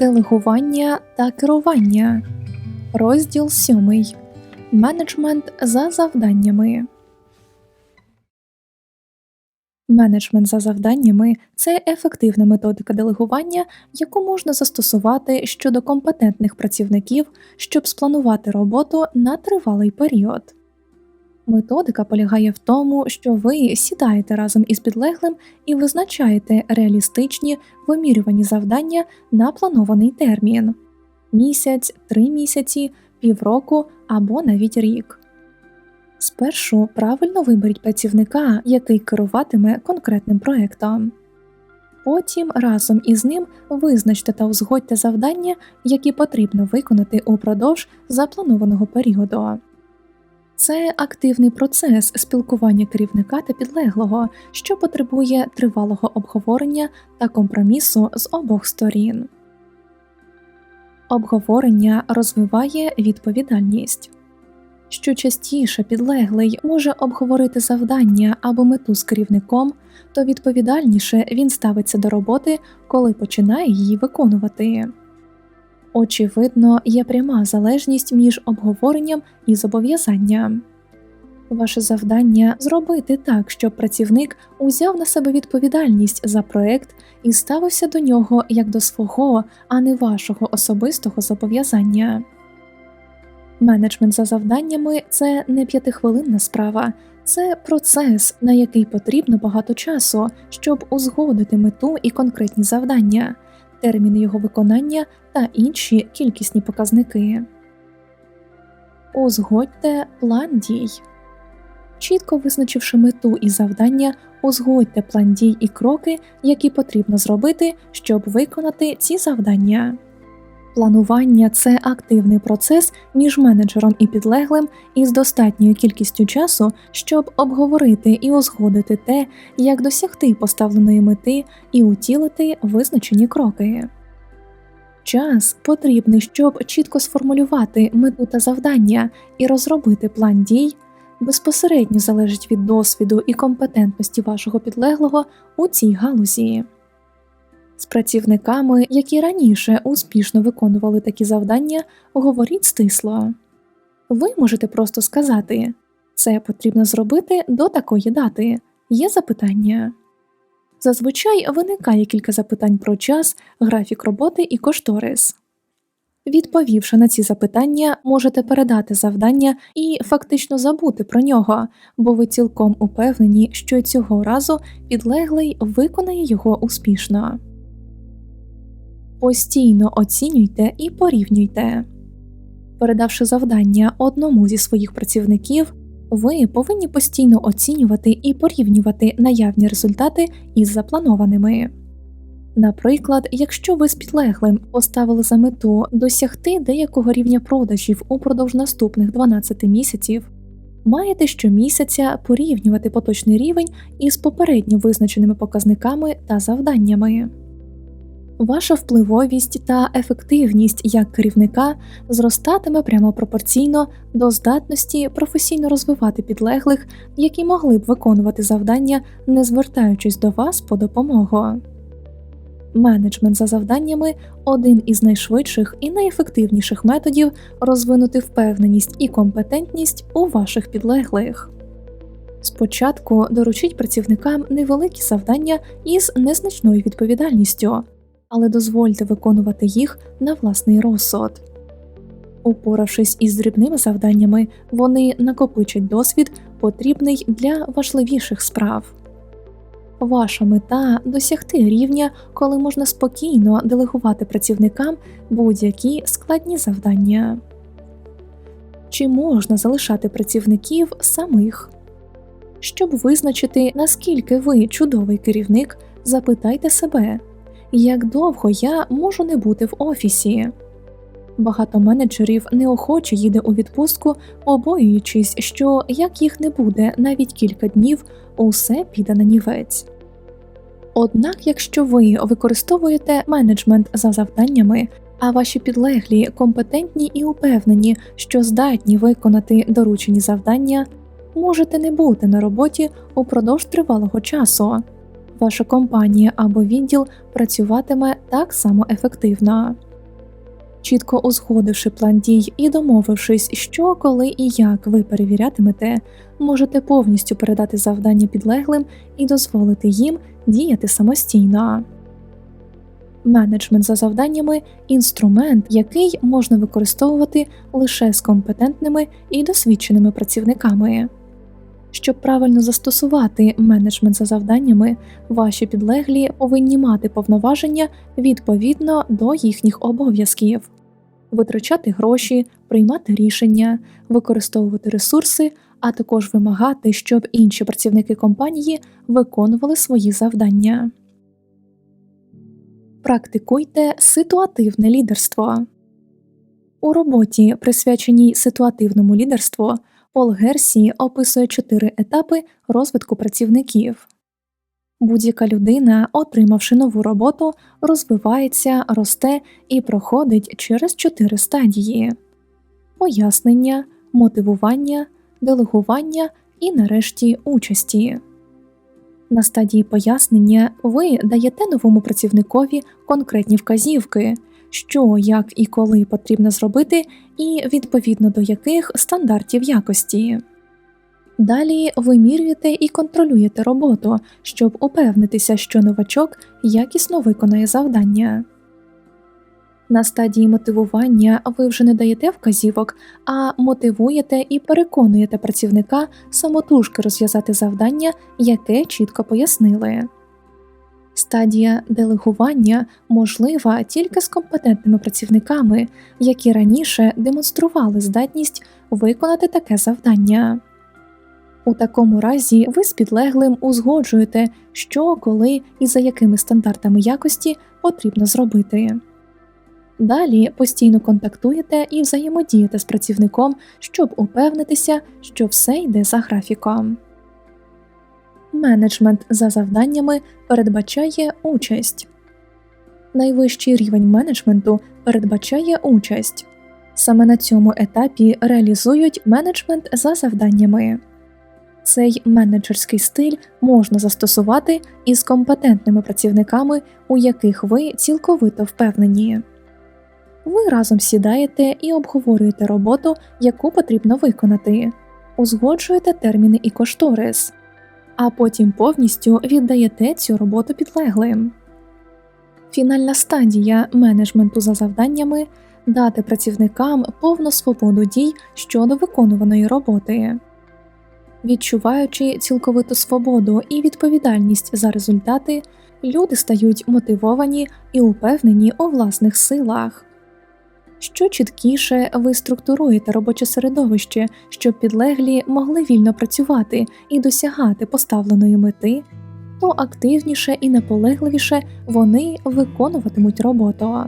Делегування та керування. Розділ 7. Менеджмент за завданнями. Менеджмент за завданнями це ефективна методика делегування, яку можна застосувати щодо компетентних працівників, щоб спланувати роботу на тривалий період. Методика полягає в тому, що ви сідаєте разом із підлеглим і визначаєте реалістичні вимірювані завдання на планований термін місяць, три місяці, півроку або навіть рік. Спершу правильно виберіть працівника, який керуватиме конкретним проектом. Потім разом із ним визначте та узгодьте завдання, які потрібно виконати упродовж запланованого періоду. Це активний процес спілкування керівника та підлеглого, що потребує тривалого обговорення та компромісу з обох сторін. Обговорення розвиває відповідальність. Що частіше підлеглий може обговорити завдання або мету з керівником, то відповідальніше він ставиться до роботи, коли починає її виконувати. Очевидно, є пряма залежність між обговоренням і зобов'язанням. Ваше завдання зробити так, щоб працівник узяв на себе відповідальність за проект і ставився до нього як до свого, а не вашого особистого зобов'язання. Менеджмент за завданнями це не п'ятихвилинна справа, це процес, на який потрібно багато часу, щоб узгодити мету і конкретні завдання, терміни його виконання та інші кількісні показники. Узгодьте план дій. Чітко визначивши мету і завдання, узгодьте план дій і кроки, які потрібно зробити, щоб виконати ці завдання. Планування це активний процес між менеджером і підлеглим із достатньою кількістю часу, щоб обговорити і узгодити те, як досягти поставленої мети і утілити визначені кроки. Час потрібний, щоб чітко сформулювати мету та завдання і розробити план дій, безпосередньо залежить від досвіду і компетентності вашого підлеглого у цій галузі. З працівниками, які раніше успішно виконували такі завдання, говоріть стисло. Ви можете просто сказати це потрібно зробити до такої дати. Є запитання. Зазвичай виникає кілька запитань про час, графік роботи і кошторис. Відповівши на ці запитання, можете передати завдання і фактично забути про нього, бо ви цілком упевнені, що цього разу підлеглий виконає його успішно. Постійно оцінюйте і порівнюйте. Передавши завдання одному зі своїх працівників, ви повинні постійно оцінювати і порівнювати наявні результати із запланованими. Наприклад, якщо ви з підлеглим поставили за мету досягти деякого рівня продажів упродовж наступних 12 місяців, маєте щомісяця порівнювати поточний рівень із попередньо визначеними показниками та завданнями. Ваша впливовість та ефективність як керівника зростатиме прямо пропорційно до здатності професійно розвивати підлеглих, які могли б виконувати завдання, не звертаючись до вас по допомогу. Менеджмент за завданнями один із найшвидших і найефективніших методів розвинути впевненість і компетентність у ваших підлеглих. Спочатку доручіть працівникам невеликі завдання із незначною відповідальністю, але дозвольте виконувати їх на власний розсуд. Упоравшись із дрібними завданнями, вони накопичать досвід, потрібний для важливіших справ. Ваша мета досягти рівня, коли можна спокійно делегувати працівникам будь-які складні завдання. Чи можна залишати працівників самих? Щоб визначити, наскільки ви чудовий керівник, запитайте себе, як довго я можу не бути в офісі. Багато менеджерів неохоче їде у відпустку, побоюючись, що як їх не буде навіть кілька днів, усе піде на нівець. Однак, якщо ви використовуєте менеджмент за завданнями, а ваші підлеглі компетентні і упевнені, що здатні виконати доручені завдання, можете не бути на роботі упродовж тривалого часу. Ваша компанія або відділ працюватиме так само ефективно. Чітко узгодивши план дій і домовившись, що, коли і як ви перевірятимете, можете повністю передати завдання підлеглим і дозволити їм діяти самостійно. Менеджмент за завданнями інструмент, який можна використовувати лише з компетентними і досвідченими працівниками. Щоб правильно застосувати менеджмент за завданнями, ваші підлеглі повинні мати повноваження відповідно до їхніх обов'язків, витрачати гроші, приймати рішення, використовувати ресурси, а також вимагати, щоб інші працівники компанії виконували свої завдання. Практикуйте ситуативне лідерство. У роботі, присвяченій ситуативному лідерству, Пол Герсі описує чотири етапи розвитку працівників. Будь-яка людина, отримавши нову роботу, розвивається, росте і проходить через чотири стадії пояснення, мотивування, делегування і, нарешті, участі. На стадії пояснення ви даєте новому працівникові конкретні вказівки, що, як і коли потрібно зробити, і відповідно до яких стандартів якості. Далі вимірюєте і контролюєте роботу, щоб упевнитися, що новачок якісно виконає завдання. На стадії мотивування ви вже не даєте вказівок, а мотивуєте і переконуєте працівника самотужки розв'язати завдання, яке чітко пояснили. Стадія делегування можлива тільки з компетентними працівниками, які раніше демонстрували здатність виконати таке завдання. У такому разі ви з підлеглим узгоджуєте, що, коли і за якими стандартами якості потрібно зробити. Далі постійно контактуєте і взаємодієте з працівником, щоб упевнитися, що все йде за графіком. Менеджмент за завданнями передбачає участь. Найвищий рівень менеджменту передбачає участь. Саме на цьому етапі реалізують менеджмент за завданнями. Цей менеджерський стиль можна застосувати із компетентними працівниками, у яких ви цілковито впевнені. Ви разом сідаєте і обговорюєте роботу, яку потрібно виконати, узгоджуєте терміни і кошторис, а потім повністю віддаєте цю роботу підлеглим. Фінальна стадія менеджменту за завданнями дати працівникам повну свободу дій щодо виконуваної роботи. Відчуваючи цілковиту свободу і відповідальність за результати, люди стають мотивовані і упевнені у власних силах. Що чіткіше ви структуруєте робоче середовище, щоб підлеглі могли вільно працювати і досягати поставленої мети, то активніше і наполегливіше вони виконуватимуть роботу.